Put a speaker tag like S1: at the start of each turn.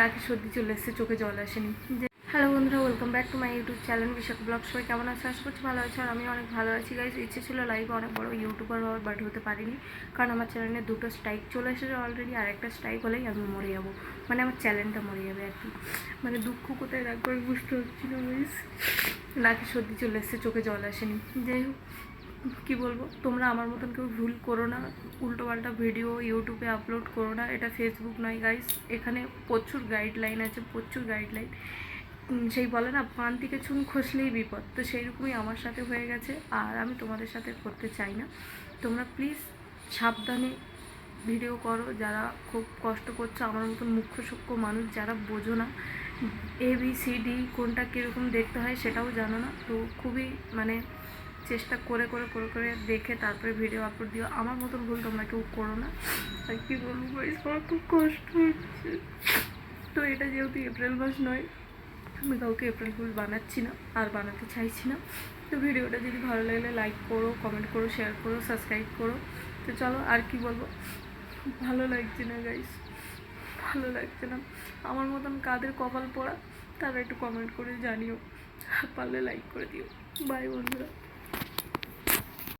S1: নাকি সর্দি চলে এসেছে, চোখে জল আসেনি। হ্যালো বন্ধুরা welcome back to my YouTube channel Bishakh vlog সবাই কেমন আছে? আশা করছি ভালো আছে, আর আমি অনেক ভালো আছি গাইজ ইচ্ছে ছিল লাইভে অনেক বড় ইউটিউবার হওয়ার বাট হতে পারিনি। কারণ আমার চ্যানেলে দুটো স্ট্রাইক চলে এসেছে অলরেডি আর একটা স্ট্রাইক হলেই আমি মরে যাব। মানে আমার চ্যানেলটা মরে যাবে আর কি মানে দুঃখ কোথায় রাখব বুঝতে না গাইজ নাকি সর্দি চলে এসেছে, চোখে জল আসেনি। যাই হোক। কি বলব? তোমরা আমার মতন কেউ ভুল করো না। উল্টোপাল্টা ভিডিও ইউটিউবে আপলোড করো না। এটা ফেসবুক নয় গাইস এখানে প্রচুর গাইডলাইন আছে, প্রচুর গাইডলাইন সেই বলে না পান থেকে চুন খসলেই বিপদ। তো সেইরকমই আমার সাথে হয়ে গেছে, আর আমি তোমাদের সাথে করতে চাই না। তোমরা প্লিজ সাবধানে ভিডিও করো। যারা খুব কষ্ট করছ, আমার মতন মুখ্য সূক্ষ্ম মানুষ, যারা বোঝো না এ বি সি ডি কোনটা কীরকম দেখতে হয় সেটাও জানো না। তো খুবই মানে চেষ্টা করে করে করে করে দেখে তারপরে ভিডিও আপলোড দিও। আমার মতন ভুল তোমরা কেউ করো না। আর কী বলব guys, আমার খুব কষ্ট হচ্ছে। তো এটা যেহেতু এপ্রিল মাস নয় আমি কাউকে এপ্রিল ফুল বানাচ্ছি না আর বানাতে চাইছি না। তো ভিডিওটা যদি ভালো লাগলে লাইক করো কমেন্ট করো শেয়ার করো সাবস্ক্রাইব করো। তো চলো আর কি বলব? ভালো লাগছে না গাইস ভালো লাগছে না। আমার মতন কাদের কপাল পড়া তারা একটু কমেন্ট করে জানিও পারলে লাইক করে দিও। বাই বন্ধুরা।